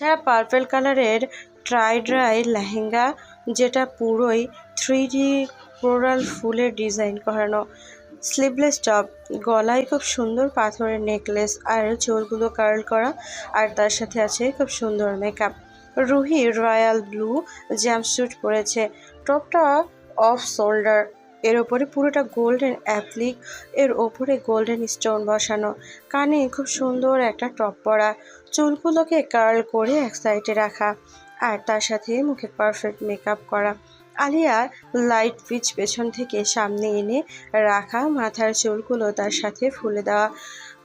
তারা পার্পেল কালারের try dry lehenga, যেটা পুরোই থ্রি ডি ফ্লোরাল ফুলের ডিজাইন করানো। স্লিভলেস টপ গলায় খুব সুন্দর পাথরের নেকলেস আর চোরগুলো কার্ল করা, আর তার সাথে আছে খুব সুন্দর makeup Ruhi royal blue jumpsuit পরেছে। টপটা অফ শোল্ডার এর ওপরে পুরোটা গোল্ডেন অ্যাপ্লিক এর ওপরে গোল্ডেন স্টোন বসানো। কানে খুব সুন্দর একটা টপ পরা। চুলগুলোকে কার্ল করে এক সাইডে রাখা আর তার সাথে মুখে পারফেক্ট মেকআপ করা। আলিয়া লাইট পিচ পেছন থেকে সামনে এনে রাখা মাথার চুলগুলো তার সাথে ফুলে দেওয়া।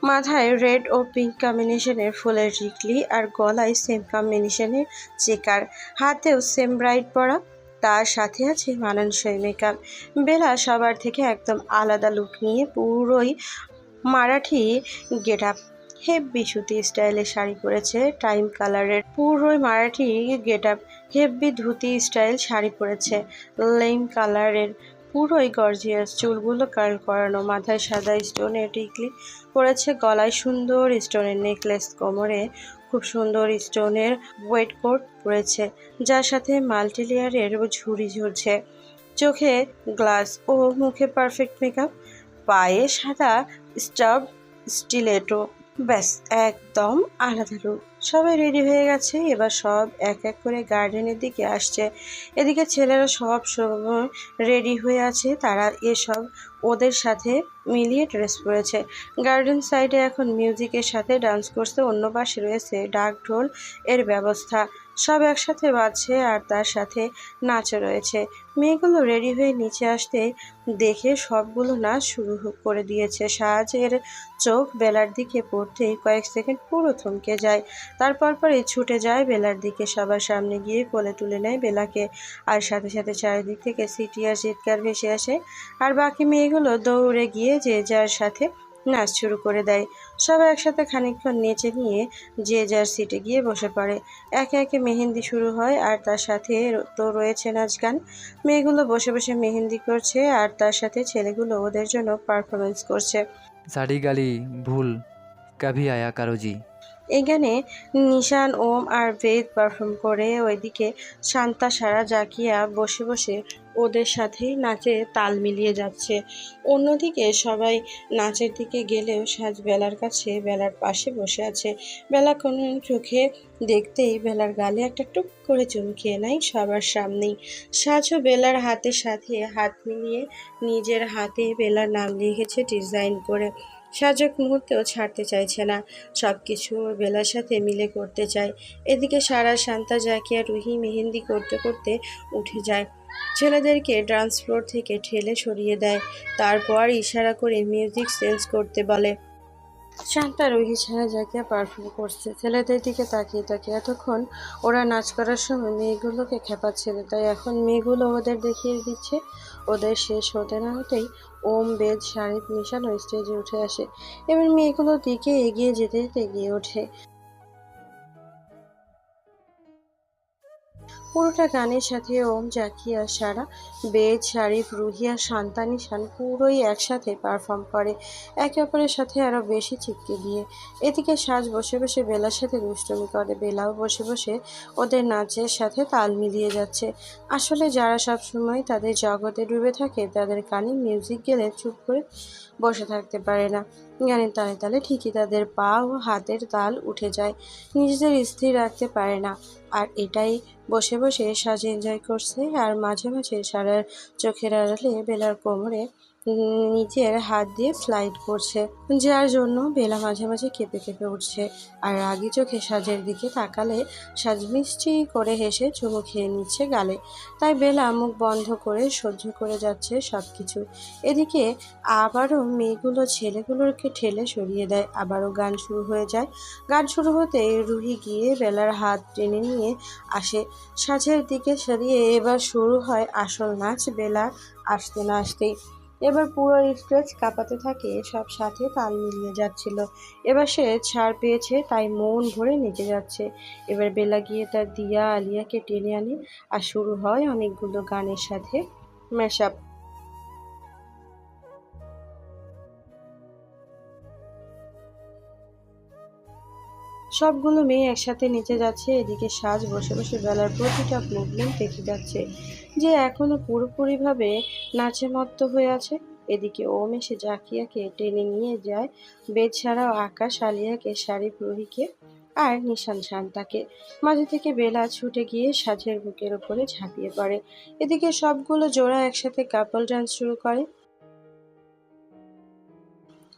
মাথায় রেড ও পিঙ্ক কম্বিনেশনের ফুলের রিকলি আর গলায় সেম কম্বিনেশনের চেকার। হাতেও সেম ব্রাইট পরা, তার সাথে আছে মানানসই মেকআপ। বেলা সবার থেকে একদম আলাদা লুক নিয়ে পুরোই মারাঠি গেট আপ হেব্বি সুতি স্টাইলের শাড়ি পরেছে, টাইম কালারের পুরোই মারাঠি গেট আপ হেব্বি ধুতি স্টাইল শাড়ি পরেছে। লেম কালারের পুরোই গর্জিয়াস চুলগুলো কার্ল করানো, মাথায় সাদা স্টোনের টিকলি পরেছে, গলায় সুন্দর স্টোনের নেকলেস কোমরে খুব সুন্দর স্টোনের ওয়েট কোট পরেছে, যার সাথে মাল্টি লেয়ারের ঝুড়ি ঝরছে। চোখে গ্লাস ও মুখে পারফেক্ট মেকআপ, পায়ে সাদা স্টাব স্টিলেটো। ব্যাস, একদম আলাদা সবাই রেডি হয়ে গেছে, এবার সব এক এক করে গার্ডেনের দিকে আসছে। এদিকে ছেলেরা সব সময় রেডি হয়ে আছে, তারা এসব ওদের সাথে মিলিয়ে ড্রেস পরেছে। গার্ডেন সাইডে এখন মিউজিকের সাথে ডান্স করছে, অন্য পাশে রয়েছে ডাক ঢোল এর ব্যবস্থা। সব একসাথে বাজছে আর তার সাথে নাচও রয়েছে। মেয়েগুলো রেডি হয়ে নিচে আসতে দেখে সবগুলো নাচ শুরু করে দিয়েছে। সাহায্যের চোখ বেলার দিকে পড়তেই কয়েক সেকেন্ড পুরো থমকে যায়। তারপর পরে ছুটে যায় বেলার দিকে। সবার সামনে গিয়ে কোলে তুলে নেয় বেলাকে। আর সাথে সাথে চারিদিক থেকে সিটি আর চিৎকার ভেসে আসে। আর বাকি মেয়েগুলো দৌড়ে গিয়ে যে যার সাথে নাচ শুরু করে দেয়। সবাই একসাথে খানিকক্ষণ নেচে নিয়ে যে যার সিটে গিয়ে বসে পড়ে। একে একে মেহেন্দি শুরু হয় আর তার সাথে তো রয়েছে নাচ গান। মেয়েগুলো বসে বসে মেহেন্দি করছে আর তার সাথে ছেলেগুলো ওদের জন্য পারফরমেন্স করছে। সারি গালি ভুল কাভি আয়া কারোজি। এখানে নিশান, ওম আর বেদ পারফর্ম করে ওইদিকে শান্তা, সারা, জাকিয়া বসে বসে ওদের সাথেই নাচে তাল মিলিয়ে যাচ্ছে। অন্যদিকে সবাই নাচের দিকে গেলেও সাজ বেলার কাছে বেলার পাশে বসে আছে। বেলা কোনো চোখে দেখতেই বেলার গালে একটা টুক করে চুমকিয়ে নেয় সবার সামনেই। সাজও বেলার হাতের সাথে হাত মিলিয়ে নিজের হাতে বেলার নাম লিখেছে ডিজাইন করে। সাজক মুহূর্তেও ছাড়তে চাইছে না। সব কিছু বেলার সাথে মিলে করতে চায়। এদিকে সারা শান্তা, জাকিয়া রুহি মেহেন্দি করতে করতে উঠে যায়। ছেলেদেরকে ডান্স ফ্লোর থেকে ঠেলে সরিয়ে দেয়। তারপর ইশারা করে মিউজিক চেঞ্জ করতে বলে। শান্তা রুহি ছাড়া যাকে পারফর্ম করছে, ছেলেদের দিকে তাকিয়ে তাকিয়ে এতক্ষণ ওরা নাচ করার সময় মেয়েগুলোকে খেপাচ্ছিল। তাই এখন মেয়েগুলো ওদের দেখিয়ে দিচ্ছে, ওদের শেষ হতে না হতেই ওম, বেদ শারিদ মিশানো স্টেজে উঠে আসে। এবার মেয়েগুলোর দিকে এগিয়ে যেতে যেতে এগিয়ে ওঠে। পুরোটা গানের সাথে ওম জাকিয়া সারা, বেদ, শারিফ রুহিয়া শান্তা নিশান পুরোই একসাথে পারফর্ম করে। একে অপরের সাথে আরও বেশি চিপকে দিয়ে। এদিকে সাজ বসে বসে বেলার সাথে দুষ্টুমি করে। বেলাও বসে বসে ওদের নাচের সাথে তাল মিলিয়ে যাচ্ছে। আসলে যারা সব সময় তাদের জগতে ডুবে থাকে, তাদের কানে মিউজিক গেলে চুপ করে বসে থাকতে পারে না। গানের তালে তালে ঠিকই তাদের পা ও হাতের তাল উঠে যায়। নিজেদের স্থির রাখতে পারে না। আর এটাই বসে বসে সাজ এনজয় করছে। আর মাঝে মাঝে সারার চোখের আড়ালে বেলার কোমরে নিজের হাত দিয়ে স্লাইড করছে, যার জন্য বেলা মাঝে মাঝে কেঁপে কেঁপে উঠছে। আর রাগি চোখে সাজের দিকে তাকালে সাজ মিষ্টি করে হেসে চুমু খেয়ে নিচ্ছে গালে। তাই বেলা মুখ বন্ধ করে সহ্য করে যাচ্ছে সব কিছু এদিকে আবারও মেয়েগুলো ছেলেগুলোকে ঠেলে সরিয়ে দেয়। আবারও গান শুরু হয়ে যায়। গান শুরু হতে রুহি গিয়ে বেলার হাত টেনে নিয়ে আসে। সাজের দিকে সরিয়ে এবার শুরু হয় আসল নাচ বেলা আসতে না আসতেই। এবার পুরো স্টেজ কাঁপাতে থাকে, সব সাথে তাল মিলিয়ে যাচ্ছিল। এবার সে ছাড় পেয়েছে, তাই মন ভরে নেচে যাচ্ছে। এবার বেলা গিয়ে তার দিয়া আলিয়াকে টেনে আনে, আর শুরু হয় অনেকগুলো গানের সাথে ম্যাশআপ। সবগুলো মেয়ে একসাথে নিচে যাচ্ছে, এদিকে সাজ বসে বসে বেলার প্রতিটা মুভমেন্ট দেখে যাচ্ছে। যে এখনও পুরোপুরিভাবে নাচে মত্ত হয়ে আছে। এদিকে ওম এসে জাকিয়াকে টেনে নিয়ে যায়। বেদ ছাড়াও আকাশ, আলিয়াকে, শাড়ি, প্রহীকে আর নিশান শান্তাকে। মাঝে থেকে বেলা ছুটে গিয়ে সাজের বুকের ওপরে ঝাঁপিয়ে পড়ে। এদিকে সবগুলো জোড়া একসাথে কাপল ডান্স শুরু করে।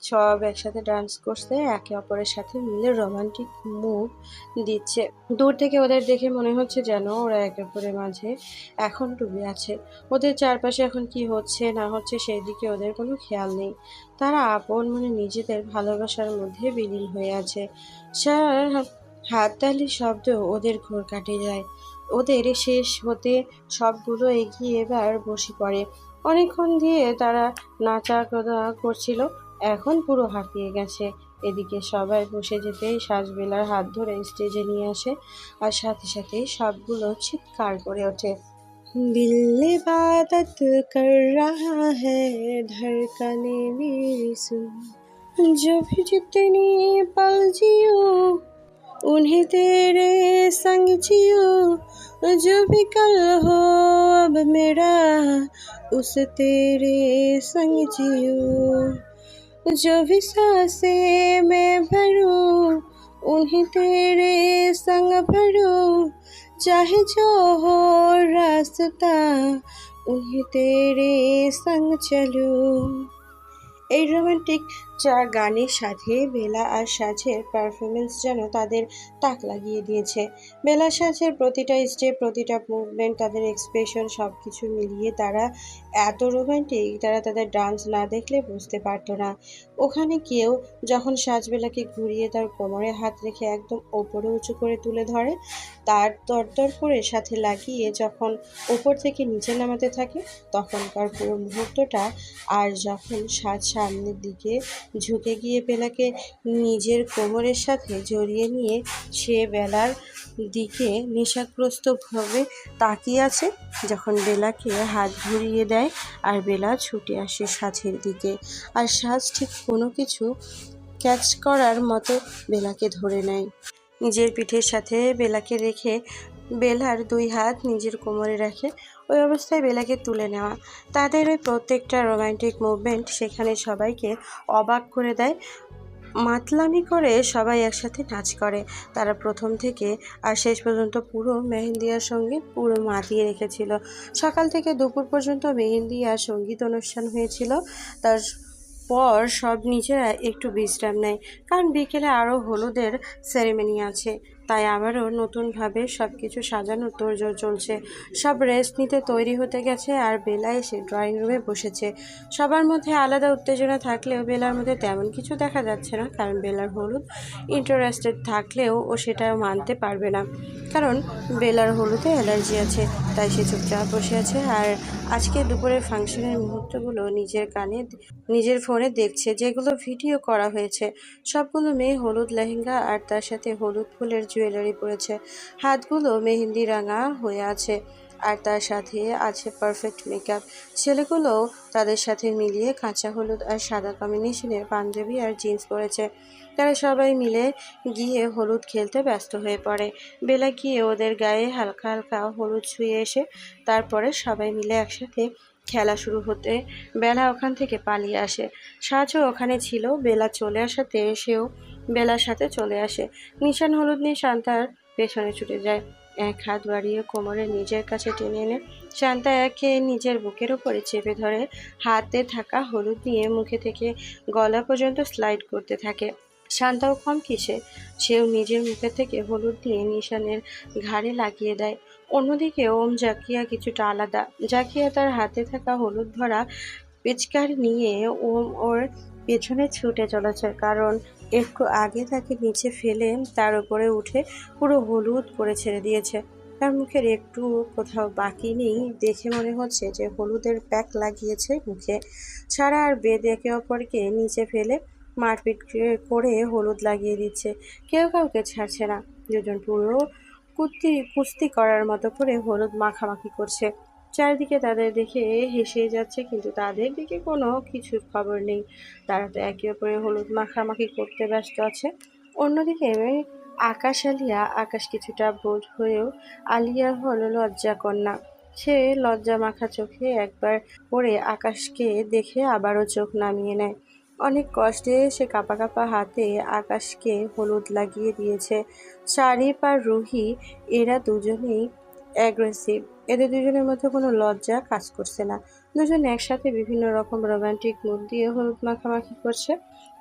সব একসাথে ডান্স করছে, একে অপরের সাথে মিলে রোমান্টিক মুভ দিচ্ছে। দূর থেকে ওদের দেখে মনে হচ্ছে যেন ওরা একে অপরের মাঝে এখন ডুবে আছে। ওদের চারপাশে এখন কি হচ্ছে, না হচ্ছে সেই দিকে ওদের কোনো খেয়াল নেই। তারা আপন মনে নিজেদের ভালোবাসার মধ্যে বিলীন হয়ে আছে। সার হাততালির শব্দ ওদের ঘোর কাটে যায়। ওদের শেষ হতে সবগুলো এগিয়ে এবার বসে পড়ে। অনেকক্ষণ দিয়ে তারা নাচা করছিল। এখন পুরো হাঁপিয়ে গেছে এদিকে সবাই বসে যেতেই সাজবেলার হাত ধরে স্টেজে নিয়ে আসে আর সাথে সাথে সবগুলো চিৎকার করে ওঠে दिल इबादत कर रहा है धड़कने मेरी सुन जो भी जितनी पल जियो उन्हें तेरे संग जियो जो भी कल हो अब मेरा उस तेरे संग जियो जो भी सांसें मैं भरूं उन्हें तेरे संग भरूं चाहे जो हो रास्ता उन्हें तेरे संग चलूं এই রোমান্টিক চার গানের সাথে বেলা আর সাজের পারফরমেন্স যেন তাদের তাক লাগিয়ে দিয়েছে। বেলা সাজের প্রতিটা স্টেপ প্রতিটা মুভমেন্ট তাদের এক্সপ্রেশন সব কিছু মিলিয়ে তারা এত রোমান্টিক তারা তাদের ডান্স না দেখলে বুঝতে পারতো না। ওখানে কেউ যখন সাজবেলাকে ঘুরিয়ে তার কোমরে হাত রেখে একদম ওপরে উঁচু করে তুলে ধরে, তার দরদর করে সাথে লাগিয়ে যখন ওপর থেকে নিচে নামাতে থাকে, তখনকার পুরো মুহূর্তটা আর যখন সাজ সামনের দিকে ঝুঁকে গিয়ে বেলাকে নিজের কোমরের সাথে জড়িয়ে নিয়ে সে বেলার দিকে নেশাগ্রস্তভাবে তাকিয়ে আছে, যখন বেলাকে হাত ঘুরিয়ে দেয় আর বেলা ছুটে আসে সাজের দিকে। আর সাজ ঠিক কোনো কিছু ক্যাচ করার মতো বেলাকে ধরে নেয়। নিজের পিঠের সাথে বেলাকে রেখে বেলার দুই হাত নিজের কোমরে রাখে ওই অবস্থায় বেলাকে তুলে নেওয়া। তাদের ওই প্রত্যেকটা রোমান্টিক মুভমেন্ট সেখানে সবাইকে অবাক করে দেয়। মাতলামি করে সবাই একসাথে নাচ করে। তারা প্রথম থেকে আর শেষ পর্যন্ত পুরো মেহেন্দিয়ার সংগীত পুরো মাতিয়ে রেখেছিল। সকাল থেকে দুপুর পর্যন্ত মেহেন্দি আর সংগীত অনুষ্ঠান হয়েছিল। তার পর সব নিজেরা একটু বিশ্রাম নেয়। কারণ বিকেলে আরও হলুদের সেরেমনি আছে। তাই আবারও নতুনভাবে সব কিছু সাজানোর তোড়জোড় চলছে। সব রেস্ট নিতে তৈরি হতে গেছে আর বেলা এসে ড্রয়িং রুমে বসেছে। সবার মধ্যে আলাদা উত্তেজনা থাকলেও বেলার মধ্যে তেমন কিছু দেখা যাচ্ছে না, কারণ বেলার হলুদ ইন্টারেস্টেড থাকলেও ও সেটা মানতে পারবে না। কারণ বেলার হলুদে অ্যালার্জি আছে, তাই সে চুপচাপ বসে আছে আর আজকে দুপুরের ফাংশনের মুহূর্তগুলো নিজের কানে নিজের ফোনে দেখছে, যেগুলো ভিডিও করা হয়েছে। সবগুলো মেয়ে হলুদ লেহেঙ্গা আর তার সাথে হলুদ ফুলের জুয়েলারি পরেছে হাতগুলো মেহেন্দি রাঙা হয়ে আছে আর তার সাথে আছে পারফেক্ট মেকআপ ছেলেগুলো তাদের সাথে মিলিয়ে কাঁচা হলুদ আর সাদা কম্বিনেশনের পাঞ্জাবি আর জিন্স পরেছে। তারা সবাই মিলে গিয়ে হলুদ খেলতে ব্যস্ত হয়ে পড়ে। বেলা গিয়ে ওদের গায়ে হালকা হালকা হলুদ ছুঁয়ে এসে তারপরে সবাই মিলে একসাথে খেলা শুরু হতে বেলা ওখান থেকে পালিয়ে আসে। সাজও ওখানে ছিল। বেলা চলে আসাতে সেও বেলার সাথে চলে আসে। নিশান হলুদ নিয়ে শান্তার পেছনে ছুটে যায়। এক হাত বাড়িয়ে কোমরে নিজের কাছে টেনে এনে শান্তা একে নিজের বুকের ওপরে চেপে ধরে হাতে থাকা হলুদ নিয়ে মুখে থেকে গলা পর্যন্ত স্লাইড করতে থাকে। শান্তাও কম কিসে, সেও নিজের মুখে থেকে হলুদ দিয়ে নিশানের ঘাড়ে লাগিয়ে দেয়। অন্যদিকে ওম জাকিয়া কিছুটা আলাদা। জাকিয়া তার হাতে থাকা হলুদ ভরা পিচকার নিয়ে ওম ওর পেছনে ছুটে চলেছে, কারণ একটু আগে তাকে নিচে ফেলে তার উপরে উঠে পুরো হলুদ করে ছেড়ে দিয়েছে। তার মুখের একটু কোথাও বাকি নেই দেখে মনে হচ্ছে যে হলুদের প্যাক লাগিয়েছে মুখে। ছাড়া আর বেদ একে অপরকে নিচে ফেলে মারপিট করে হলুদ লাগিয়ে দিচ্ছে। কেউ কাউকে ছাড়ছে না। দুজন পুরো কুস্তি কুস্তি করার মতো করে হলুদ মাখামাখি করছে। চারিদিকে তাদের দেখে হেসে যাচ্ছে, কিন্তু তাদের দিকে কোনো কিছুর খবর নেই। তারা তো একে অপরে হলুদ মাখামাখি করতে ব্যস্ত আছে। অন্যদিকে আকাশ আলিয়া, আকাশ কিছুটা বোধ হয়েও আলিয়া হলো লজ্জা কন্যা। সে লজ্জা মাখা চোখে একবার পরে আকাশকে দেখে আবারও চোখ নামিয়ে নেয়। অনেক কষ্টে সে কাপা কাপা হাতে আকাশকে হলুদ লাগিয়ে দিয়েছে। শারিফ আর রুহি, এরা দুজনেই অ্যাগ্রেসিভ। এদের দুজনের মধ্যে কোনো লজ্জা কাজ করছে না। দুজন একসাথে বিভিন্ন রকম রোমান্টিক মুখ দিয়ে হলুদ মাখামাখি করছে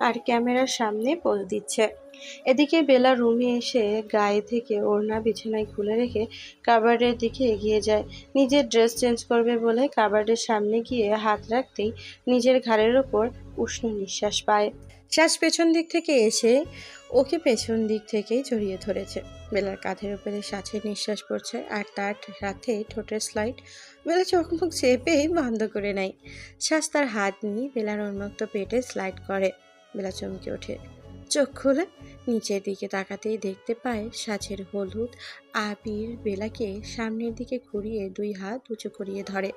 আর ক্যামেরার সামনে পোজ দিচ্ছে। এদিকে বেলা রুমে এসে গায়ে থেকে ওড়না বিছানায় খুলে রেখে কাবার্ডের দিকে এগিয়ে যায়। নিজের ড্রেস চেঞ্জ করবে বলে কাবার্ডের সামনে গিয়ে হাত রাখতেই নিজের ঘাড়ের ওপর উষ্ণ নিঃশ্বাস পায়। শ্বাস পেছন দিক থেকে এসে ওকে পেছন দিক থেকেই জড়িয়ে ধরেছে। বেলার কাঁধের উপরে সাঁচের নিঃশ্বাস পড়ছে আর তার সাথে ঠোঁটের স্লাইড বেলা চোখ মুখ চেপেই বন্ধ করে নেয়। শ্বাস তার হাত নিয়ে বেলার উন্মুক্ত পেটে স্লাইড করে। বেলা চমকে ওঠে। চোখ খুলে। নিচের দিকে তাকাতেই দেখতে পায় সাঁচের হলুদ আবির বেলাকে সামনের দিকে ঘুরিয়ে দুই হাত উঁচু করিয়ে ধরে।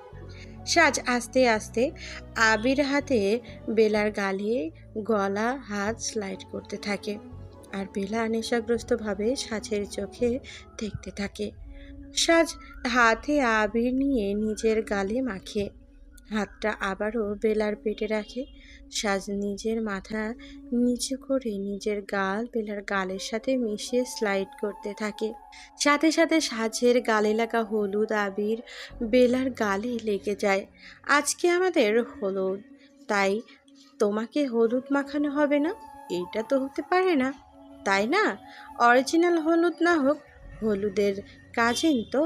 সাজ আস্তে আস্তে আবির হাতে বেলার গালে গলা, হাত স্লাইড করতে থাকে আর বেলা নেশাগ্রস্তভাবে সাজের চোখে দেখতে থাকে। সাজ হাতে আবির নিয়ে নিজের গালে মাখে, হাতটা আবারও বেলার পেটে রাখে সাজ নিজের মাথা নিচু করে নিজের গাল বেলার গালের সাথে মিশিয়ে স্লাইড করতে থাকে। সাথে সাথে সাজের গালে লাগা হলুদ আবির বেলার গালে লেগে যায়। আজকে আমাদের হলুদ, তাই তোমাকে হলুদ মাখানো হবে না? এটা তো হতে পারে না, তাই না? অরিজিনাল হলুদ না হোক, হলুদের কাজিন তো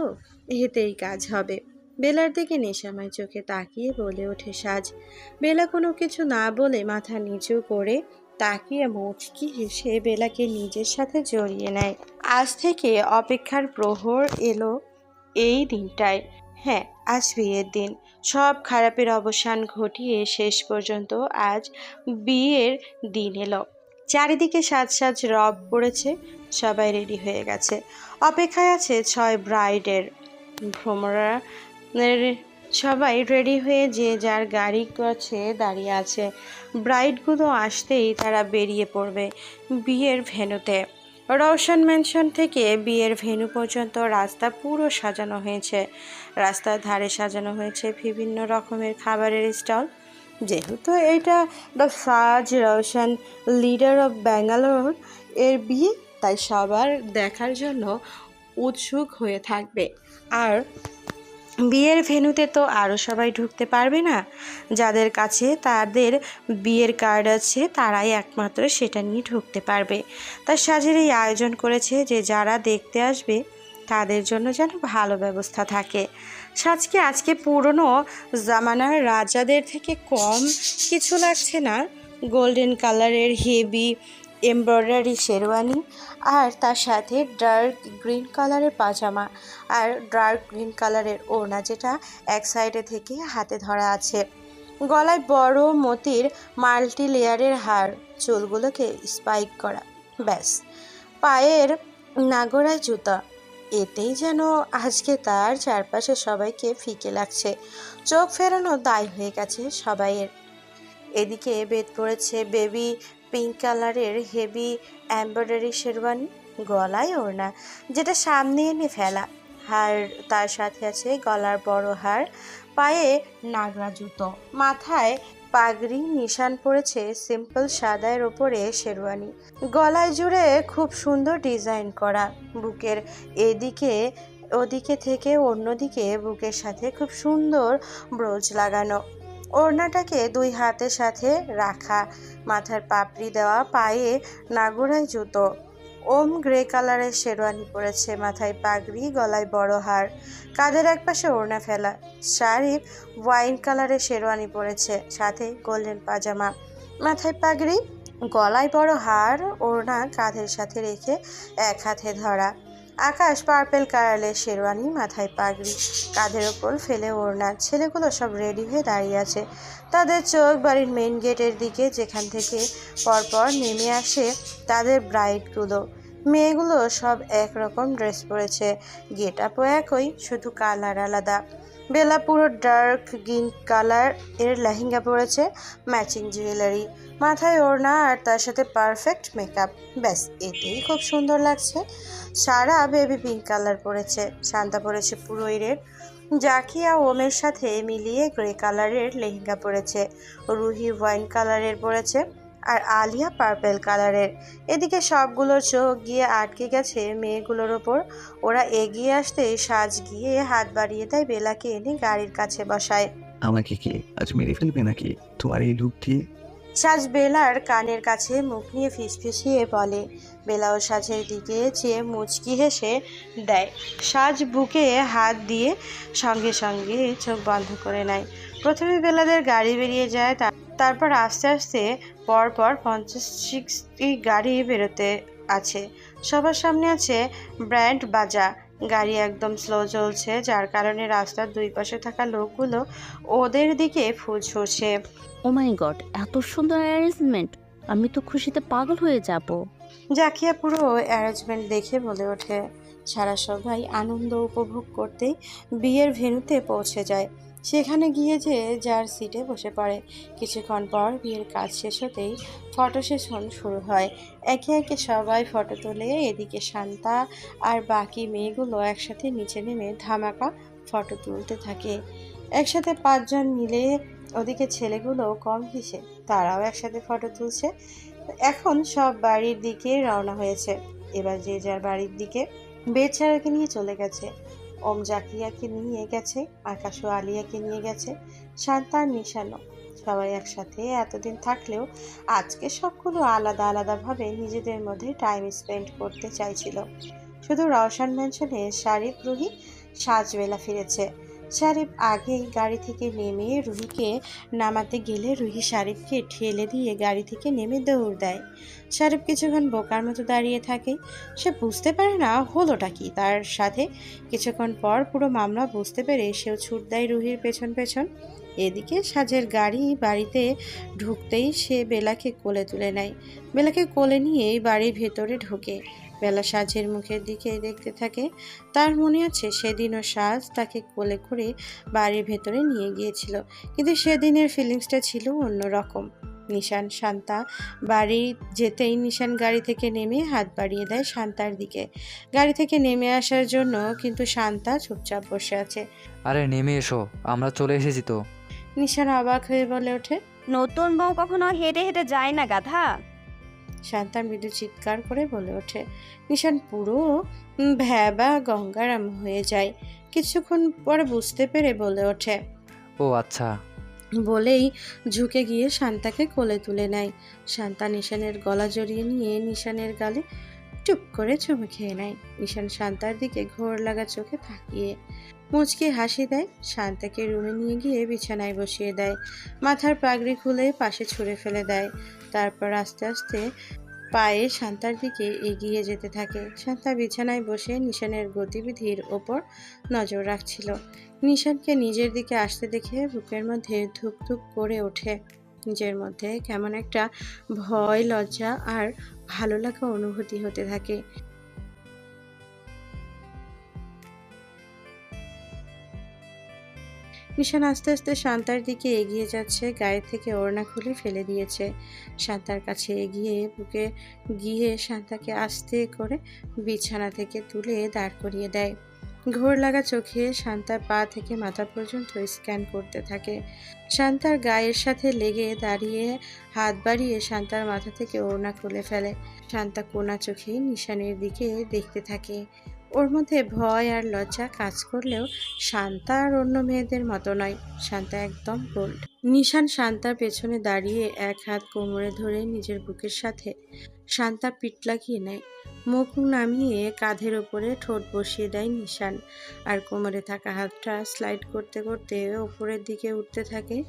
এতেই কাজ হবে। বেলার দিকে নেশাময় চোখে তাকিয়ে বলে ওঠে, সাজ, বেলা কোনো কিছু না বলে মাথা নিচু করে তাকিয়ে মুচকি হেসে বেলাকে নিজের সাথে জড়িয়ে নেয়। আজ থেকে অপেক্ষার প্রহর এলো এই দিনটায়। হ্যাঁ আজ বিয়ের দিন। সব খারাপের অবসান ঘটিয়ে শেষ পর্যন্ত আজ বিয়ের দিন এলো। চারিদিকে সাজ সাজ রব পড়েছে, সবাই রেডি হয়ে গেছে। অপেক্ষায় আছে ছয় ব্রাইডের। ভ্রমরা সবাই রেডি হয়ে যে যার গাড়ি কাছে দাঁড়িয়ে আছে ব্রাইডগুলো আসতেই তারা বেরিয়ে পড়বে বিয়ের ভেনুতে রওশন ম্যানশন থেকে বিয়ের ভেন্যু পর্যন্ত রাস্তা পুরো সাজানো হয়েছে। রাস্তার ধারে সাজানো হয়েছে বিভিন্ন রকমের খাবারের স্টল। যেহেতু এটা দ্য সাজ রওশন লিডার অফ ব্যাঙ্গালোর এর বিয়ে, তাই সবার দেখার জন্য উৎসুক হয়ে থাকবে। আর বিয়ের ভেন্যুতে তো আরও সবাই ঢুকতে পারবে না। যাদের কাছে তাদের বিয়ের কার্ড আছে, তারাই একমাত্র সেটা নিয়ে ঢুকতে পারবে। তার সাজের এই আয়োজন করেছে যে যারা দেখতে আসবে, তাদের জন্য যেন ভালো ব্যবস্থা থাকে। সাজকে আজকে পুরনো জামানার রাজাদের থেকে কম কিছু লাগছে না। গোল্ডেন কালারের হেভি এমব্রয়ডারি শেরওয়ানি আর তার সাথে ডার্ক গ্রিন কালারের পাজামা আর ডার্ক গ্রিন কালারের ওড়না যেটা এক সাইডে থেকে হাতে ধরা আছে। গলায় বড় মতির মাল্টি লেয়ারের হার, চুলগুলোকে স্পাইক করা, ব্যাস। পায়ের নাগরায় জুতা, এতেই যেন আজকে তার চারপাশে সবাইকে ফিকে লাগছে। চোখ ফেরানো দায় হয়ে গেছে সবাইয়ের। এদিকে বেদ পড়েছে বেবি পিঙ্ক কালারের হেভি এমব্রয়ডারি শেরওয়ানি গলায় ওড়না, যেটা সামনে এনে ফেলা। হার তার সাথে আছে গলার বড় হার, পায়ে নাগরা জুতো, মাথায় পাগড়ি, নিশান পড়েছে সিম্পল সাদায়ের ওপরে শেরওয়ানি। গলায় জুড়ে খুব সুন্দর ডিজাইন করা, বুকের এদিকে ওদিকে থেকে অন্যদিকে বুকের সাথে খুব সুন্দর ব্রোজ লাগানো। ওড়নাটাকে দুই হাতের সাথে রাখা, মাথার পাপড়ি দেওয়া, পায়ে নাগুরায় জুতো। ওম গ্রে কালারের শেরওয়ানি পরেছে, মাথায় পাগড়ি, গলায় বড় হার। কাঁধের একপাশে ওড়না ফেলা। শাড়ি ওয়াইন কালারের শেরওয়ানি পরেছে, সাথে গোল্ডেন পাজামা। মাথায় পাগড়ি, গলায় বড় হার, ওড়না কাঁধের সাথে রেখে এক হাতে ধরা। আকাশ পার্পেল কালারের শেরওয়ানি, মাথায় পাগড়ি, কাঁধের ওপর ফেলে ওড়না, ছেলেগুলো সব রেডি হয়ে দাঁড়িয়ে আছে। তাদের চোখ বাড়ির মেন গেটের দিকে, যেখান থেকে পরপর নেমে আসে তাদের ব্রাইডগুলো মেয়েগুলো সব একরকম ড্রেস পরেছে। গেট আপও একই, শুধু কালার আলাদা। বেলা পুরো ডার্ক গ্রিন কালারের লেহেঙ্গা পরেছে, ম্যাচিং জুয়েলারি, মাথায় ওড়না আর তার সাথে পারফেক্ট মেকআপ। ব্যাস, এতেই খুব সুন্দর লাগছে। সারা বেবি পিঙ্ক কালার পরেছে, শান্তা পরেছে পুরোই রেড জাকিয়া ওমের সাথে মিলিয়ে গ্রে কালারের লেহেঙ্গা পরেছে, রুহি ওয়াইন কালারের পরেছে। আর আলিয়া পার্পেল কালারের এদিকে সবগুলোর চোখ গিয়ে আটকে গেছে মেয়েগুলোর ওপর। ওরা এগিয়ে আসতেই সাজ গিয়ে হাত বাড়িয়ে দেয় বেলাকে এনে গাড়ির কাছে বসায়। আমাকে কি আজ মেরে ফেলবে নাকি? তোমার এই লুক দিয়ে সাজ বেলার কানের কাছে মুখ নিয়ে ফিসফিসিয়ে বলে। বেলাও সাজের দিকে চেয়ে মুচকি হেসে দেয়। সাজ বুকে হাত দিয়ে সঙ্গে সঙ্গে চোখ বন্ধ করে নেয়। প্রথমে বেলাদের গাড়ি বেরিয়ে যায় তারপর আস্তে আস্তে পর পর পঞ্চাশ সিক্সটি গাড়ি বেরোতে আছে। সবার সামনে আছে ব্র্যান্ড বাজা। গাড়ি একদম স্লো চলছে যার কারণে রাস্তার দুই পাশে থাকা লোকগুলো ওদের দিকে ফুল ছুড়ছে ও মাই গড এত সুন্দর অ্যারেঞ্জমেন্ট আমি তো খুশিতে পাগল হয়ে যাব। জাকিয়া পুরো অ্যারেঞ্জমেন্ট দেখে বলে ওঠে। সারা সবাই আনন্দ উপভোগ করতেই বিয়ের ভেন্যুতে পৌঁছে যায়। সেখানে গিয়ে যে যার সিটে বসে পড়ে। কিছুক্ষণ পর বিয়ের কাজ শেষ হতেই ফটো সেশন শুরু হয়। একে একে সবাই ফটো তোলে এদিকে শান্তা আর বাকি মেয়েগুলো একসাথে নিচে নেমে ধামাকা ফটো তুলতে থাকে। একসাথে পাঁচজন মিলে ওদিকে ছেলেগুলো কম কিসে তারাও একসাথে ফটো তুলছে। এখন সব বাড়ির দিকে রওনা হয়েছে। এবার যে যার বাড়ির দিকে, বেচারাকে নিয়ে চলে গেছে। ওম জাকিয়াকে নিয়ে গেছে, আকাশ ও আলিয়াকে নিয়ে গেছে, শান্তা নিশানো সবাই একসাথে এতদিন থাকলেও আজকে সবগুলো আলাদা আলাদাভাবে নিজেদের মধ্যে টাইম স্পেন্ড করতে চাইছিল। শুধু রওশান ম্যানশনে শারিফ রুহি সাজবেলা ফিরেছে। শারিফ আগেই গাড়ি থেকে নেমে রুহিকে নামাতে গেলে রুহি শারিফকে ঠেলে দিয়ে গাড়ি থেকে নেমে দৌড় দেয়। শারিফ কিছুক্ষণ বোকার মতো দাঁড়িয়ে থাকে। সে বুঝতে পারে না হলোটা কি। তার সাথে কিছুক্ষণ পর পুরো মামলা বুঝতে পেরে সেও ছুট দেয় রুহির পেছন পেছন। এদিকে সাজের গাড়ি বাড়িতে ঢুকতেই সে বেলাকে কোলে তুলে নেয়। বেলাকে কোলে নিয়েই বাড়ির ভেতরে ঢোকে। বেলা সাজের মুখের দিকে দেখতে থাকে তার মনে আছে সেদিনও সাজ তাকে কোলে করে বাড়ির ভেতরে নিয়ে গিয়েছিল কিন্তু সেদিনের ফিলিংসটা ছিল অন্যরকম। নিশান শান্তা বাড়ি যেতেই নিশান গাড়ি থেকে নেমে হাত বাড়িয়ে দেয় শান্তার দিকে। গাড়ি থেকে নেমে আসার জন্য কিন্তু শান্তা চুপচাপ বসে আছে। আরে নেমে এসো আমরা চলে এসেছি তো। নিশান অবাক হয়ে বলে ওঠে নতুন বউ কখনো হেঁটে হেঁটে যায় না গাধা। শান্তা মৃদু চিৎকার করে বলে ওঠে নিশান পুরো ভ্যাবা গঙ্গারাম হয়ে যায়। কিছুক্ষণ পরে বুঝতে পেরে বলে ওঠে ও আচ্ছা। বলেই ঝুঁকে গিয়ে শান্তাকে কোলে তুলে নেয়। শান্তা নিশানের গলা জড়িয়ে নিয়ে নিশানের গালে চুপ করে চুমু খেয়ে নেয়। নিশান শান্তার দিকে ঘোর লাগা চোখে তাকিয়ে মুচকে হাসি দেয়। শান্তাকে রুমে নিয়ে গিয়ে বিছানায় বসিয়ে দেয়। মাথার পাগড়ি খুলে পাশে ছুঁড়ে ফেলে দেয়। তারপর আস্তে আস্তে পায়ে শান্তার দিকে এগিয়ে যেতে থাকে। শান্তা বিছানায় বসে নিশানের গতিবিধির ওপর নজর রাখছিল। নিশানকে নিজের দিকে আসতে দেখে বুকের মধ্যে ধুক ধুক করে ওঠে। নিজের মধ্যে কেমন একটা ভয়, লজ্জা আর ভালো লাগা অনুভূতি হতে থাকে। নিশান আস্তে আস্তে শান্তার দিকে এগিয়ে যাচ্ছে, গায়ে থেকে ওড়না খুলে ফেলে দিয়েছে। শান্তার কাছে এগিয়ে বুকে গিয়ে শান্তাকে আস্তে করে বিছানা থেকে তুলে দাঁড় করিয়ে দেয়। ঘোর লাগা চোখে শান্তার পা থেকে মাথা পর্যন্ত স্ক্যান করতে থাকে। শান্তার গায়ের সাথে লেগে দাঁড়িয়ে হাত বাড়িয়ে শান্তার মাথা থেকে ওড়না খুলে ফেলে। শান্তা কোনা চোখে নিশানের দিকে দেখতে থাকে। ওর মধ্যে ভয় আর লজ্জা কাজ করলেও শান্তা আর অন্য মেয়েদের মতো নয়। শান্তা একদম বোল্ড নিশান শান্তার পেছনে দাঁড়িয়ে এক হাত কোমরে ধরে নিজের বুকের সাথে শান্তা পিট লাগিয়ে নেয়। মুখ নামিয়ে কাঁধের ওপরে ঠোঁট বসিয়ে দেয় নিশান। আর কোমরে থাকা হাতটা স্লাইড করতে করতে ওপরের দিকে উঠতে থাকে।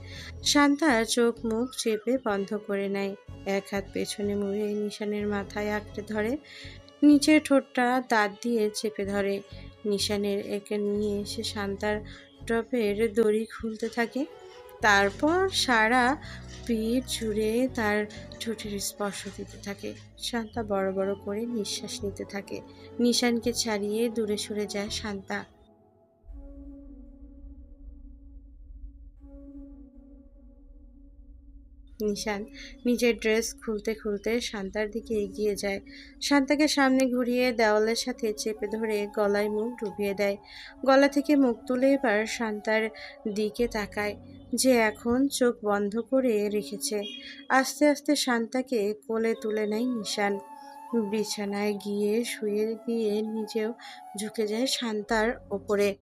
শান্তা চোখ মুখ চেপে বন্ধ করে নেয়। এক হাত পেছনে মুড়ে নিশানের মাথায় আঁকড়ে ধরে নিচের ঠোঁটটা দাঁত দিয়ে চেপে ধরে। নিশানের একে নিয়ে এসে শান্তার টপের দড়ি খুলতে থাকে। তারপর সারা পিঠ জুড়ে তার ঠোঁটের স্পর্শ দিতে থাকে। শান্তা বড় বড় করে নিঃশ্বাস নিতে থাকে। নিশানকে ছাড়িয়ে দূরে সরে যায় শান্তা। নিশান নিজের ড্রেস খুলতে খুলতে শান্তার দিকে এগিয়ে যায়। শান্তাকে সামনে ঘুরিয়ে দেওয়ালের সাথে চেপে ধরে গলায় মুখ ডুবিয়ে দেয়। গলা থেকে মুখ তুলে এবার শান্তার দিকে তাকায়, যে এখন চোখ বন্ধ করে রেখেছে। আস্তে আস্তে শান্তাকে কোলে তুলে নেয় নিশান। বিছানায় গিয়ে শুয়ে গিয়ে নিজেও ঝুঁকে যায় শান্তার ওপরে।